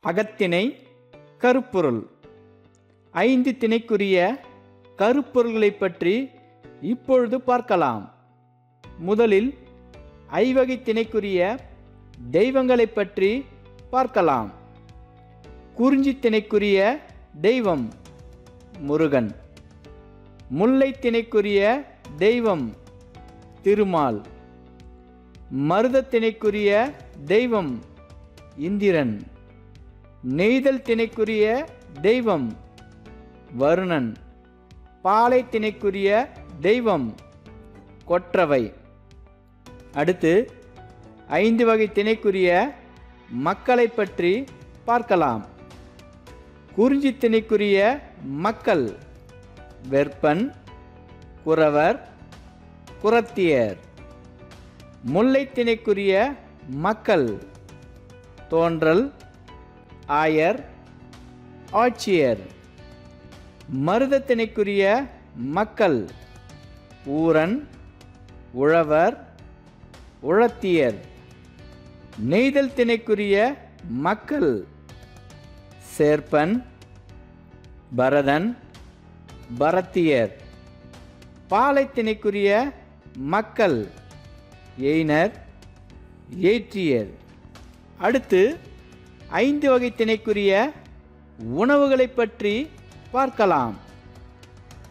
அகத்திணை கருப்பொருள். ஐந்து திணைக்குரிய கருப்பொருள்களைப் பற்றி இப்பொழுது பார்க்கலாம். முதலில் ஐவகை திணைக்குரிய தெய்வங்களைப் பற்றி பார்க்கலாம். குறிஞ்சி திணைக்குரிய தெய்வம் முருகன். முல்லை திணைக்குரிய தெய்வம் திருமால். மருத திணைக்குரிய தெய்வம் இந்திரன். நெய்தல் திணைக்குரிய தெய்வம் வருணன். பாலை திணைக்குரிய தெய்வம் கொற்றவை. அடுத்து ஐந்து வகை திணைக்குரிய மக்களை பற்றி பார்க்கலாம். குறிஞ்சி திணைக்குரிய மக்கள் வெற்பன் குறவர் குரத்தியர் முல்லைத்திணைக்குரிய மக்கள் தோன்றல் ஆயர் ஆட்சியர். மருதத்திணைக்குரிய மக்கள் ஊரன் உழவர் உழத்தியர். நெய்தல் திணைக்குரிய மக்கள் சேர்ப்பன் பரதன் பரத்தியர். பாலைத்திணைக்குரிய மக்கள் எய்னர் ஏற்றியர். அடுத்து ஐந்து வகை திணைக்குரிய உணவுகளைப் பற்றி பார்க்கலாம்.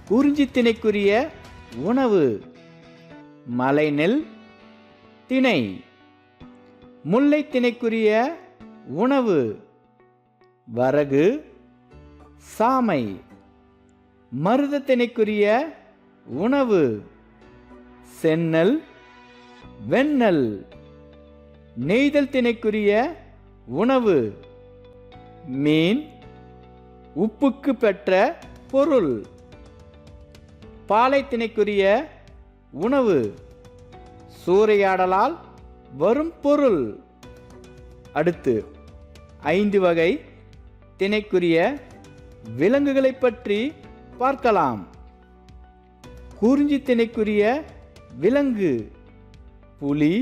குறிஞ்சி திணைக்குரிய உணவு மலைநெல் திணை. முல்லை திணைக்குரிய உணவு வரகு சாமை. மருத திணைக்குரிய உணவு சென்னல் வெண்ணல். நெய்தல் திணைக்குரிய உணவு. மீன். உப்புக்கு பெற்ற பொருள். பாலை திணைக்குரிய உணவு. சூறையாடலால் வரும் பொருள். அடுத்து ஐந்து வகை திணைக்குரிய விலங்குகளைப் பற்றி பார்க்கலாம். குறிஞ்சி திணைக்குரிய விலங்கு. புலி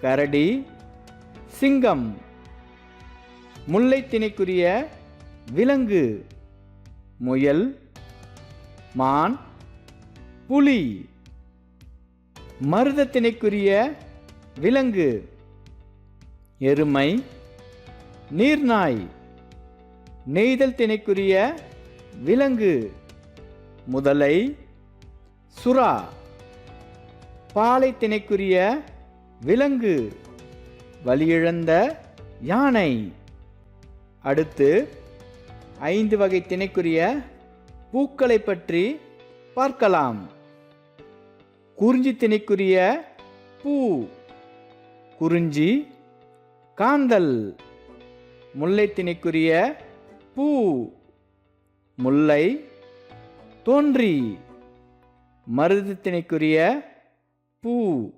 கரடி சிங்கம் முல்லைத்திணைக்குரிய விலங்கு முயல் மான் புலி மருதத்திணைக்குரிய விலங்கு எருமை நீர்நாய் நெய்தல் திணைக்குரிய விலங்கு முதலை சுறா. பாலை திணைக்குரிய விலங்கு வலியிழந்த யானை. அடுத்து ஐந்து வகை திணைக்குரிய பூக்களை பற்றி பார்க்கலாம். குறிஞ்சி திணைக்குரிய பூ குறிஞ்சி காந்தல். முல்லை திணைக்குரிய பூ முல்லை தோன்றி. மருது திணைக்குரிய பூ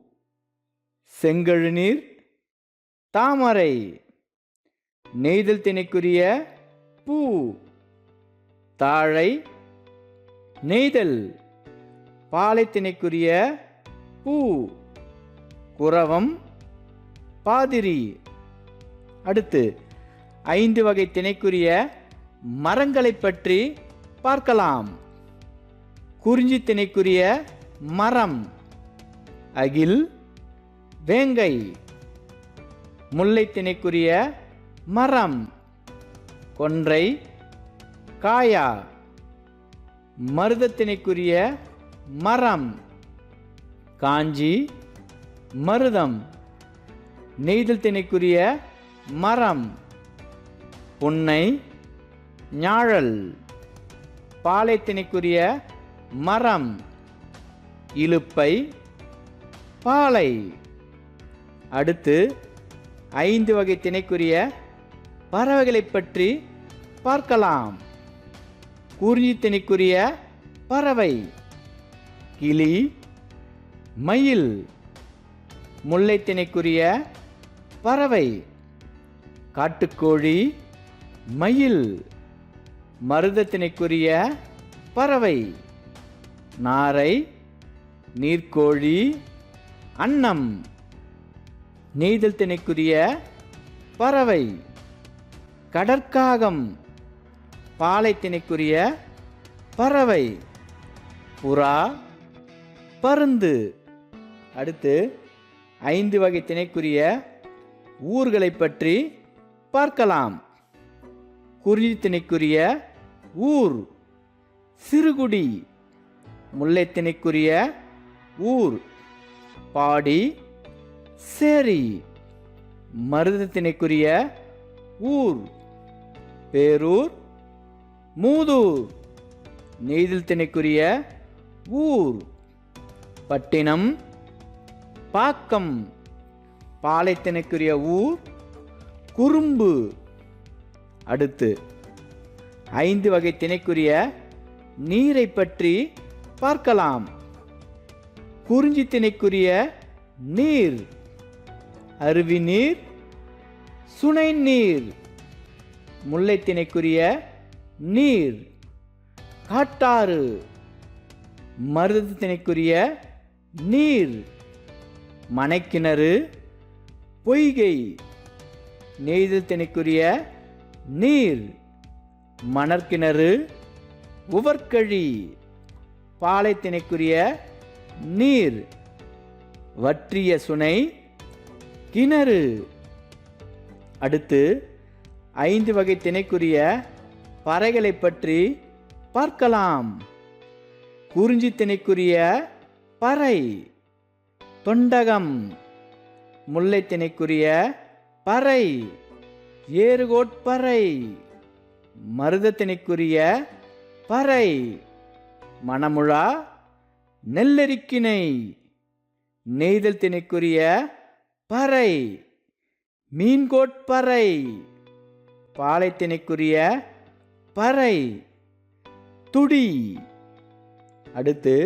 செங்கழுநீர் தாமரை நெய்தல் திணைக்குரிய பூ தாழை நெய்தல் பாலைத்திணைக்குரிய பூ குரவம் பாதிரி. அடுத்து ஐந்து வகை திணைக்குரிய மரங்களைப் பற்றி பார்க்கலாம். குறிஞ்சி திணைக்குரிய மரம். அகில் வேங்கை முல்லைத்திணைக்குரிய மரம் கொன்றை காயா மருதத்தினைக்குரிய மரம் காஞ்சி மருதம் நெய்தல் திணைக்குரிய மரம் புன்னை ஞாழல் பாலைத்திணைக்குரிய மரம் இலுப்பை பாலை. அடுத்து ஐந்து வகை திணைக்குரிய பறவைகளைப் பற்றி பார்க்கலாம். குறிஞ்சி திணைக்குரிய பறவை கிளி மயில். முல்லை திணைக்குரிய பறவை காட்டுக்கோழி மயில். மருதத்தினைக்குரிய பறவை நாரை நீர்க்கோழி அன்னம் நெய்தல் திணைக்குரிய பறவை கடற்காகம் பாலை திணைக்குரிய பறவை புறா பருந்து. அடுத்து ஐந்து வகை திணைக்குரிய ஊர்களை பற்றி பார்க்கலாம். குறிஞ்சி திணைக்குரிய ஊர் சிறுகுடி. முல்லை திணைக்குரிய ஊர். பாடி சேரி. மருதத்தினைக்குரிய ஊர். பேரூர் மூதூர். நெய்தல் திணைக்குரிய ஊர். பட்டினம் பாக்கம். பாலைத்திணைக்குரிய ஊர் குறும்பு. அடுத்து ஐந்து வகை திணைக்குரிய நீரை பற்றி பார்க்கலாம். குறிஞ்சி திணைக்குரிய நீர். அருவி நீர் சுனை நீர். முல்லை திணைக்குரிய நீர். காட்டாறு. மருதத்திணைக்குரிய நீர். மனைக்கிணறு பொய்கை. நெய்தல் திணைக்குரிய நீர். மணற்கிணறு உவர்கழி. பாலை திணைக்குரிய நீர் வற்றிய சுனை கிணறு. அடுத்து ஐந்து வகை திணைக்குரிய பறைகளை பற்றி பார்க்கலாம். குறிஞ்சி திணைக்குரிய பறை தொண்டகம். முல்லை திணைக்குரிய பறை ஏறுகோட்பறை மருத திணைக்குரிய பறை மணமுழா நெல்லெருக்கிணை நெய்தல் திணைக்குரிய பறை மீன்கோட்பறை பாலைத்திணைக்குரிய பறை துடி. அடுத்து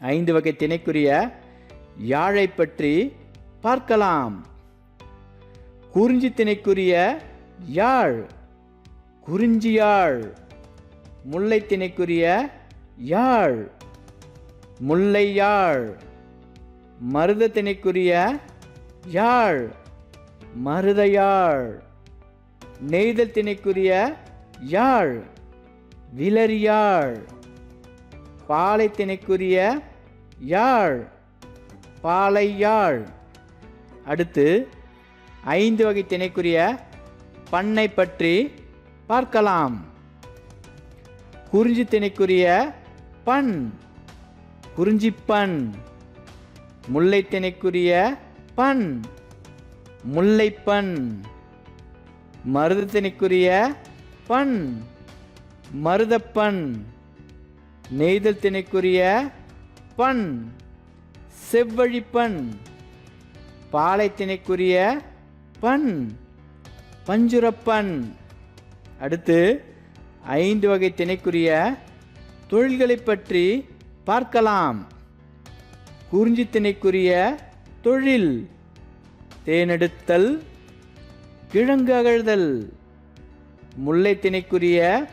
ஐந்து வகை திணைக்குரிய யாழை பற்றி பார்க்கலாம். குறிஞ்சி திணைக்குரிய யாழ் குறிஞ்சி யாழ் முல்லை திணைக்குரிய யாழ். முல்லை யாழ் மருத திணைக்குரிய யாழ். மருத யாழ் நெய்தல் திணைக்குரிய யாழ். விலரியாழ். பாலை திணைக்குரிய யாழ். பாலை யாழ் அடுத்து ஐந்து வகை திணைக்குரிய பண்ணை பற்றி பார்க்கலாம். குறிஞ்சி திணைக்குரிய பண். குறிஞ்சிப்பண். முல்லைத்தினைக்குரிய பண். முல்லைப்பண். மருதத்தினைக்குரிய பண். மருதப்பண். நெய்தல் திணைக்குரிய பண். செவ்வழிப்பண். பாலைத்தினைக்குரிய பண். பஞ்சுரப்பண். அடுத்து ஐந்து வகை திணைக்குரிய தொழில்களை பற்றி பார்க்கலாம். குறிஞ்சி திணைக்குரிய தொழில் தேனெடுத்தல் கிழங்கு அகழ்தல். முல்லைத்திணைக்குரிய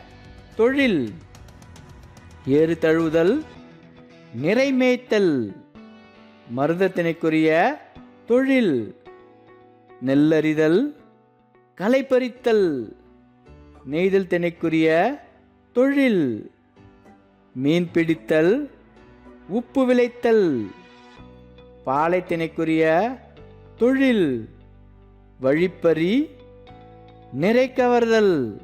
தொழில் ஏறு தழுவுதல் நிறைமேய்த்தல் மருத திணைக்குரிய தொழில் நெல்லறிதல் களைப்பறித்தல். நெய்தல் திணைக்குரிய தொழில் மீன் பிடித்தல் உப்பு விளைத்தல். பாலைத்தினைக்குரிய தொழில். வழிப்பறி. நிறை கவர்தல்.